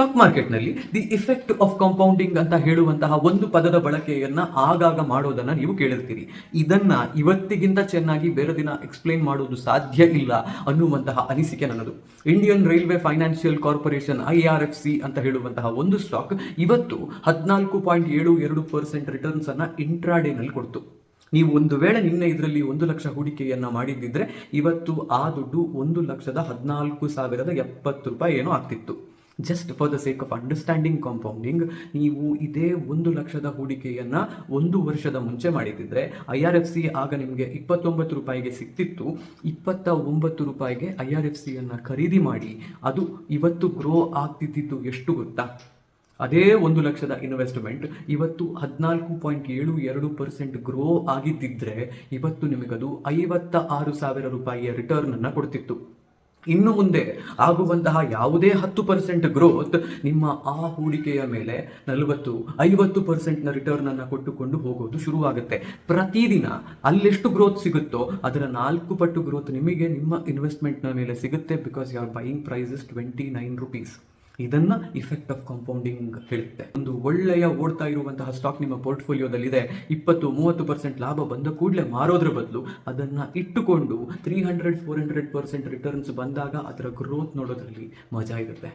Stock ಮಾರ್ಕೆಟ್ನಲ್ಲಿ the effect of compounding ಅಂತ ಹೇಳುವಂತಹ ಒಂದು ಪದದ ಬಳಕೆಯನ್ನು ಆಗಾಗ ಮಾಡೋದನ್ನ ನೀವು ಕೇಳಿರ್ತೀರಿ. ಇದನ್ನ ಇವತ್ತಿಗಿಂತ ಚೆನ್ನಾಗಿ ಬೇರೆ ದಿನ ಎಕ್ಸ್ಪ್ಲೈನ್ ಮಾಡೋದು ಸಾಧ್ಯ ಇಲ್ಲ ಅನ್ನುವಂತಹ ಅನಿಸಿಕೆ ನನ್ನದು. Indian railway financial corporation I R F C ಅಂತ ಹೇಳುವಂತಹ ಒಂದು ಸ್ಟಾಕ್ ಇವತ್ತು ಹದಿನಾಲ್ಕು ಪಾಯಿಂಟ್ ಏಳು ಎರಡು ಪರ್ಸೆಂಟ್ ರಿಟರ್ನ್ಸ್ ಅನ್ನ ಇಂಟ್ರಾಡೇನಲ್ಲಿ ಕೊಡ್ತು. ನೀವು ಒಂದು ವೇಳೆ ನಿನ್ನೆ ಇದರಲ್ಲಿ ಒಂದು ಲಕ್ಷ ಹೂಡಿಕೆಯನ್ನ ಮಾಡಿದ್ದಿದ್ರೆ ಇವತ್ತು ಆ ದುಡ್ಡು ಒಂದು ಲಕ್ಷದ ಹದಿನಾಲ್ಕು ಸಾವಿರದ ಎಪ್ಪತ್ತು ರೂಪಾಯಿ ಏನೋ ಆಗ್ತಿತ್ತು. Just for the sake of understanding compounding ನೀವು ಇದೇ ಒಂದು ಲಕ್ಷದ ಹೂಡಿಕೆಯನ್ನು ಒಂದು ವರ್ಷದ ಮುಂಚೆ ಮಾಡಿದ್ದಿದ್ರೆ ಐ ಆರ್ ಎಫ್ ಸಿ ಆಗ ನಿಮಗೆ ಇಪ್ಪತ್ತೊಂಬತ್ತು ರೂಪಾಯಿಗೆ ಸಿಕ್ತಿತ್ತು. ಇಪ್ಪತ್ತ ಒಂಬತ್ತು ರೂಪಾಯಿಗೆ ಐ ಆರ್ ಎಫ್ ಸಿಯನ್ನು ಖರೀದಿ ಮಾಡಿ, ಅದು ಇವತ್ತು ಗ್ರೋ ಆಗ್ತಿದ್ದಿದ್ದು ಎಷ್ಟು ಗೊತ್ತಾ? ಅದೇ ಒಂದು ಲಕ್ಷದ ಇನ್ವೆಸ್ಟ್ಮೆಂಟ್ ಇವತ್ತು ಹದಿನಾಲ್ಕು ಪಾಯಿಂಟ್ ಏಳು ಎರಡು ಪರ್ಸೆಂಟ್ ಗ್ರೋ ಆಗಿದ್ದಿದ್ರೆ, ಇವತ್ತು ನಿಮಗದು ಐವತ್ತ ಆರು ಸಾವಿರ ರೂಪಾಯಿಯ ರಿಟರ್ನನ್ನು ಕೊಡ್ತಿತ್ತು. ಇನ್ನು ಮುಂದೆ ಆಗುವಂತಹ ಯಾವುದೇ ಹತ್ತು ಪರ್ಸೆಂಟ್ ಗ್ರೋತ್ ನಿಮ್ಮ ಆ ಹೂಡಿಕೆಯ ಮೇಲೆ ನಲವತ್ತು, ಐವತ್ತು ಪರ್ಸೆಂಟ್ನ ರಿಟರ್ನ್ ಅನ್ನು ಕೊಟ್ಟುಕೊಂಡು ಹೋಗೋದು ಶುರುವಾಗುತ್ತೆ. ಪ್ರತಿದಿನ ಅಲ್ಲೆಷ್ಟು ಗ್ರೋತ್ ಸಿಗುತ್ತೋ ಅದರ ನಾಲ್ಕು ಪಟ್ಟು ಗ್ರೋತ್ ನಿಮಗೆ ನಿಮ್ಮ ಇನ್ವೆಸ್ಟ್ಮೆಂಟ್ನ ಮೇಲೆ ಸಿಗುತ್ತೆ because you are buying prices twenty nine rupees ಇದನ್ನ ಇಫೆಕ್ಟ್ ಆಫ್ ಕಾಂಪೌಂಡಿಂಗ್ ಹೇಳುತ್ತೆ. ಒಂದು ಒಳ್ಳೆಯ ಓಡ್ತಾ ಇರುವಂತಹ ಸ್ಟಾಕ್ ನಿಮ್ಮ ಪೋರ್ಟ್ಫೋಲಿಯೋದಲ್ಲಿದೆ ಇಪ್ಪತ್ತು, ಮೂವತ್ತು ಪರ್ಸೆಂಟ್ ಲಾಭ ಬಂದ ಕೂಡಲೇ ಮಾರೋದ್ರ ಬದಲು ಅದನ್ನ ಇಟ್ಟುಕೊಂಡು three hundred four hundred percent returns ಬಂದಾಗ ಅದರ ಗ್ರೋತ್ ನೋಡೋದ್ರಲ್ಲಿ ಮಜಾ ಇರುತ್ತೆ.